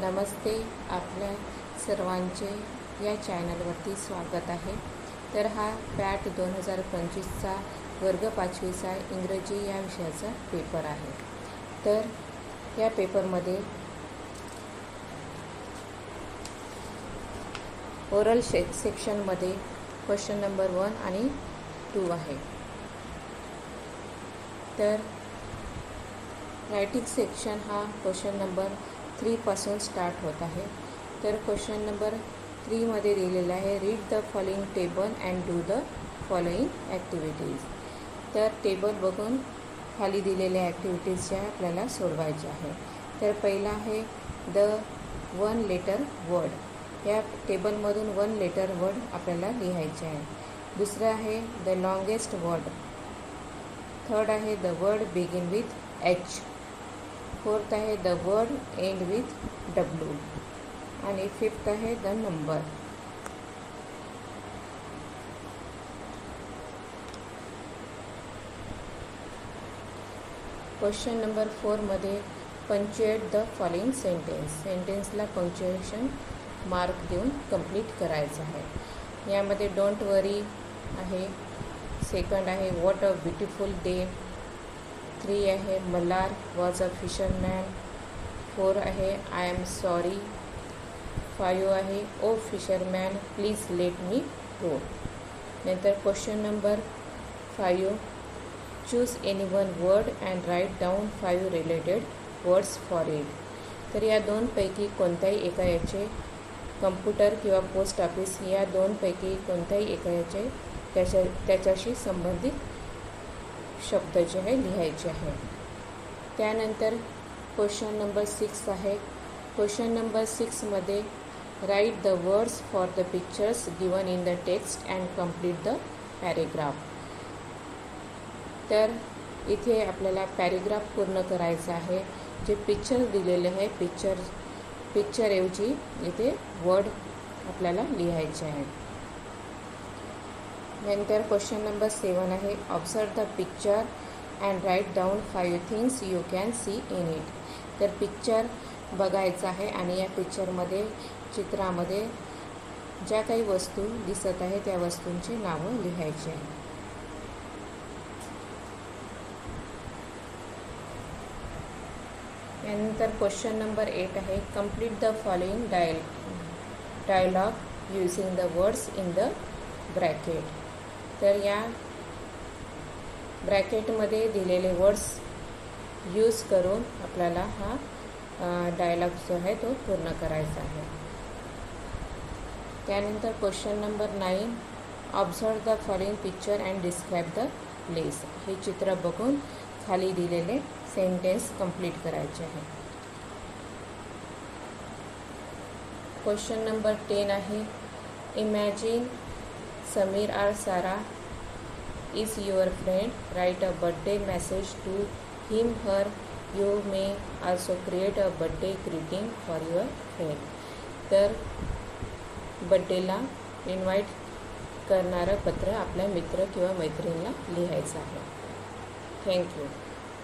नमस्ते आपल्या सर्वांचे या चॅनलवरती स्वागत आहे. तर हा पॅट दोन हजार पंचवीसचा वर्ग पाचवीचा इंग्रजी या विषयाचा पेपर आहे. तर या पेपरमध्ये ओरल शे सेक्शनमध्ये क्वेश्चन नंबर वन आणि टू आहे. तर रायटिंग सेक्शन हा क्वेश्चन नंबर थ्रीपासून स्टार्ट होत आहे. तर क्वेश्चन नंबर थ्रीमध्ये दिलेलं आहे read the following table and do the following activities तर टेबल बघून खाली दिलेल्या ॲक्टिव्हिटीज ज्या आपल्याला सोडवायच्या आहे. तर पहिला आहे द वन लेटर वर्ड या टेबलमधून वन लेटर वर्ड आपल्याला लिहायचे आहे. दुसरं आहे द लॉंगेस्ट वर्ड थर्ड आहे the word begin with H fourth आहे the word end with W. आणि फिफ्थ आहे द नंबर. क्वेश्चन नंबर फोरमध्ये पंच्युएट द फॉलोइंग सेंटेन्स. सेंटेन्सला पंच्युएशन मार्क देऊन कंप्लीट करायचं आहे. यामध्ये डोंट वरी आहे. सेकंड आहे what a beautiful day. Three आहे Malhar was a fisherman four आहे आय एम सॉरी फायू आहे O fisherman please let me go नंतर question number five choose any one word and write down five related words for it तर या दोनपैकी कोणत्याही एका याचे कम्प्युटर किंवा पोस्ट ऑफिस या दोनपैकी कोणत्याही एका याचे त्याच्या त्याच्याशी संबंधित शब्द जे आहे लिहायचे आहे. त्यानंतर क्वेश्चन नंबर सिक्स आहे. Question number सिक्समध्ये write the words for the pictures given in the text and complete the paragraph तर इथे आपल्याला पॅरेग्राफ पूर्ण करायचं आहे. जे पिक्चर दिलेले आहे पिक्चर पिक्चरऐवजी इथे वर्ड आपल्याला लिहायचे आहे. नंतर क्वेश्चन नंबर सेवन आहे observe the picture and write down five things you can see in it तर पिक्चर बघायचं आहे आणि या पिक्चरमध्ये चित्रामध्ये ज्या काही वस्तू दिसत आहे त्या वस्तूंची नावं लिहायची आहे. यानंतर क्वेश्चन नंबर एट आहे complete the following dial dialogue using the words in the bracket तर या ब्रॅकेटमध्ये दिलेले वर्ड्स यूज करून आपल्याला हा डायलॉग जो आहे तो पूर्ण करायचा आहे. त्यानंतर question number nine observe the following picture and describe the place हे चित्र बघून खाली दिलेले सेंटेन्स कंप्लीट करायचे आहे. क्वेश्चन नंबर टेन आहे. Imagine Samir or Sara is your friend write a birthday message to him her you may also create a birthday greeting for your friend तर बड्डेला इन्व्हाइट करणारं पत्र आपल्या मित्र किंवा मैत्रिणीला लिहायचं आहे थँक्यू